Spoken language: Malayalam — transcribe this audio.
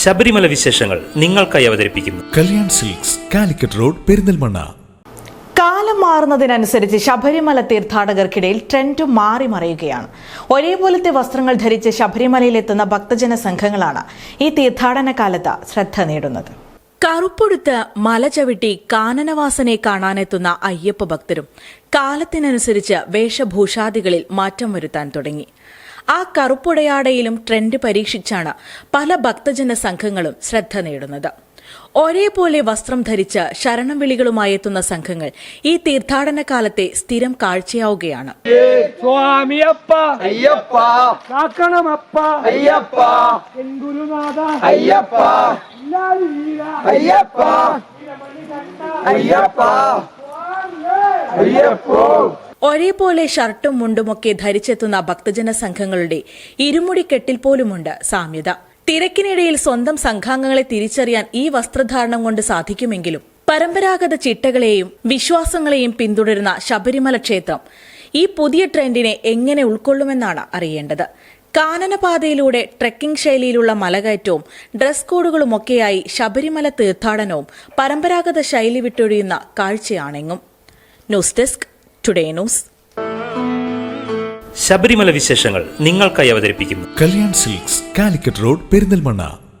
ശബരിമല വിശേഷങ്ങൾ നിങ്ങൾക്കായി അവതരിപ്പിക്കുന്നു. Kalyan silks Calicut road Perinthalmanna. കാലം മാറുന്നതിനനുസരിച്ച് ശബരിമല തീർത്ഥാടകർക്കിടയിൽ ട്രെൻഡ് മാറി മറിയുകയാണ്. ഒരേപോലത്തെ വസ്ത്രങ്ങൾ ധരിച്ച് ശബരിമലയിലെത്തുന്ന ഭക്തജന സംഘങ്ങളാണ് ഈ തീർത്ഥാടന കാലത്ത് ശ്രദ്ധ നേടുന്നത്. കറുപ്പൊടുത്ത് മല ചവിട്ടി കാനനവാസനെ കാണാനെത്തുന്ന അയ്യപ്പ ഭക്തരും കാലത്തിനനുസരിച്ച് വേഷഭൂഷാദികളിൽ മാറ്റം വരുത്താൻ തുടങ്ങി. ആ കറുപ്പുടയാടയിലും ട്രെൻഡ് പരീക്ഷിച്ചാണ് പല ഭക്തജന സംഘങ്ങളും ശ്രദ്ധ നേടുന്നത്. ഒരേപോലെ വസ്ത്രം ധരിച്ച് ശരണം വിളികളുമായി എത്തുന്ന സംഘങ്ങൾ ഈ തീർത്ഥാടന കാലത്തെ സ്ഥിരം കാഴ്ചയാവുകയാണ്. സ്വാമിയപ്പ. അയ്യപ്പ. അയ്യപ്പ. അയ്യപ്പ. ഒരേപോലെ ഷർട്ടും മുണ്ടുമൊക്കെ ധരിച്ചെത്തുന്ന ഭക്തജന സംഘങ്ങളുടെ ഇരുമുടി കെട്ടിൽ പോലുമുണ്ട് സാമ്യത. തിരക്കിനിടയിൽ സ്വന്തം സംഘാംഗങ്ങളെ തിരിച്ചറിയാൻ ഈ വസ്ത്രധാരണം കൊണ്ട് സാധിക്കുമെങ്കിലും പരമ്പരാഗത ചിട്ടകളെയും വിശ്വാസങ്ങളെയും പിന്തുടരുന്ന ശബരിമല ക്ഷേത്രം ഈ പുതിയ ട്രെൻഡിനെ എങ്ങനെ ഉൾക്കൊള്ളുമെന്നാണ് അറിയേണ്ടത്. കാനനപാതയിലൂടെ ട്രെക്കിംഗ് ശൈലിയിലുള്ള മലകയറ്റവും ഡ്രസ് കോഡുകളുമൊക്കെയായി ശബരിമല തീർത്ഥാടനവും പരമ്പരാഗത ശൈലി വിട്ടൊഴിയുന്ന കാഴ്ചയാണെങ്ങും. News desk today news Sabarimala വിശേഷങ്ങൾ നിങ്ങൾക്കായി അവതരിപ്പിക്കുന്നു. Kalyan silks Calicut road Perinthalmanna.